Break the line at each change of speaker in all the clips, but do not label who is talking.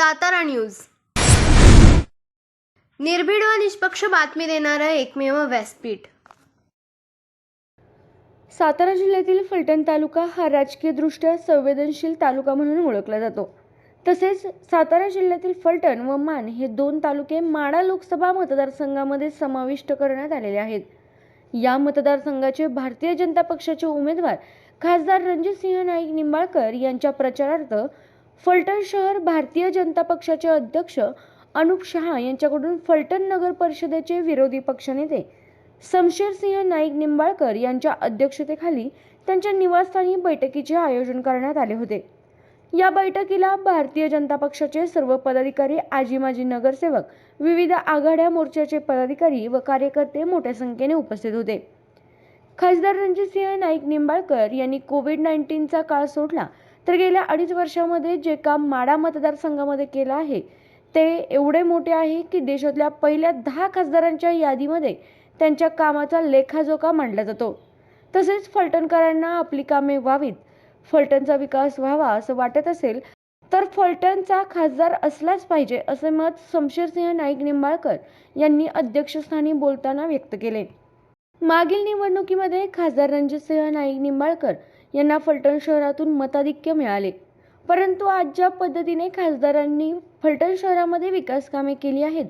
Satara news. निर्भीड व निष्पक्ष बातमी देणारं एकमेव व्यासपीठ.
सातारा जिल्ह्यातील फलटण तालुका हा राजकीयदृष्ट्या संवेदनशील तालुका म्हणून ओळखला जातो. तसेच सातारा जिल्ह्यातील फलटण व मान हे दोन तालुके माडा लोकसभा मतदारसंघामध्ये समाविष्ट करण्यात आलेले आहेत. या मतदारसंघाचे भारतीय जनता पक्षाचे उमेदवार खासदार रणजितसिंह नाईक निंबाळकर यांच्या प्रचारार्थ फलटण शहर भारतीय जनता पक्षाचे अध्यक्ष अनुप शहा यांच्याकडून फलटण नगर परिषदेचे विरोधी पक्षनेते शमशेरसिंह नाईक निंबाळकर यांच्या अध्यक्षतेखाली त्यांच्या निवासस्थानी बैठकीचे आयोजन करण्यात आले होते. या बैठकीला भारतीय जनता पक्षाचे सर्व पदाधिकारी आजी माजी नगरसेवक विविध आघाड्या मोर्चाचे पदाधिकारी व कार्यकर्ते मोठ्या संख्येने उपस्थित होते. खासदार रणजितसिंह नाईक निंबाळकर यांनी कोविड नाईन्टीनचा काळ सोडला तर गेल्या अडीच वर्षामध्ये जे काम माडा मतदारसंघामध्ये केलं आहे ते एवढे मोठे आहे की देशातल्या पहिल्या दहा खासदारांच्या यादीमध्ये त्यांच्या कामाचा लेखाजोखा मांडला जातो. तसेच फलटणकरांना आपली कामे व्हावीत फलटणचा विकास व्हावा असं वाटत असेल तर फलटणचा खासदार असलाच पाहिजे असे मत शमशेरसिंह नाईक निंबाळकर यांनी अध्यक्षस्थानी बोलताना व्यक्त केले. मागील निवडणुकीमध्ये खासदार रणजितसिंह नाईक निंबाळकर यांना फलटण शहरातून मताधिक्य मिळाले. परंतु आज ज्या पद्धतीने खासदारांनी फलटण शहरामध्ये विकासकामे केली आहेत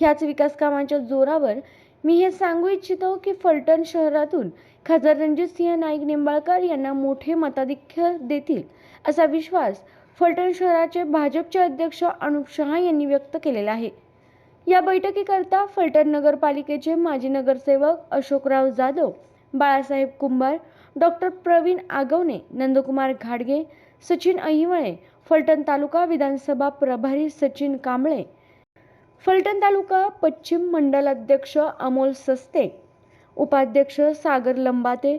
ह्याच विकासकामांच्या जोरावर मी हे सांगू इच्छितो की फलटण शहरातून खासदार रणजितसिंह नाईक निंबाळकर यांना मोठे मताधिक्य देतील असा विश्वास फलटण शहराचे भाजपचे अध्यक्ष अनुप शहा यांनी व्यक्त केलेला आहे. या बैठकीकरता फलटण नगरपालिकेचे माजी नगरसेवक अशोकराव जाधव बाळासाहेब कुंभार डॉक्टर प्रवीण आगवणे नंदकुमार घाडगे सचिन अहिवळे फलटण तालुका विधानसभा प्रभारी सचिन कांबळे फलटण तालुका पश्चिम मंडल अध्यक्ष अमोल सस्ते उपाध्यक्ष सागर लंबाते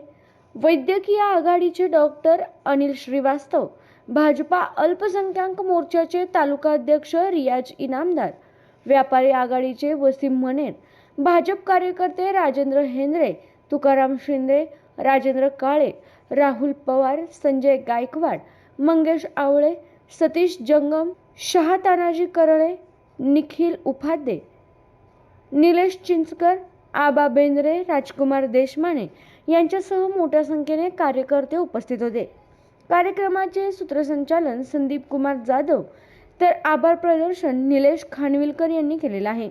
वैद्यकीय आघाडीचे डॉक्टर अनिल श्रीवास्तव भाजपा अल्पसंख्याक मोर्चाचे तालुका अध्यक्ष रियाज इनामदार व्यापारी आघाडीचे वसीम मनेर भाजप कार्यकर्ते राजेंद्र हेंद्रे तुकाराम शिंदे राजेंद्र काळे राहुल पवार संजय गायकवाड मंगेश आवळे सतीश जंगम शहा तानाजी करळे निखिल उपाध्ये निलेश चिंचकर आबा बेंद्रे राजकुमार देशमाने यांच्यासह मोठ्या संख्येने कार्यकर्ते उपस्थित होते. कार्यक्रमाचे सूत्रसंचालन संदीप कुमार जाधव तर आभार प्रदर्शन निलेश खानविलकर यांनी केलेलं आहे.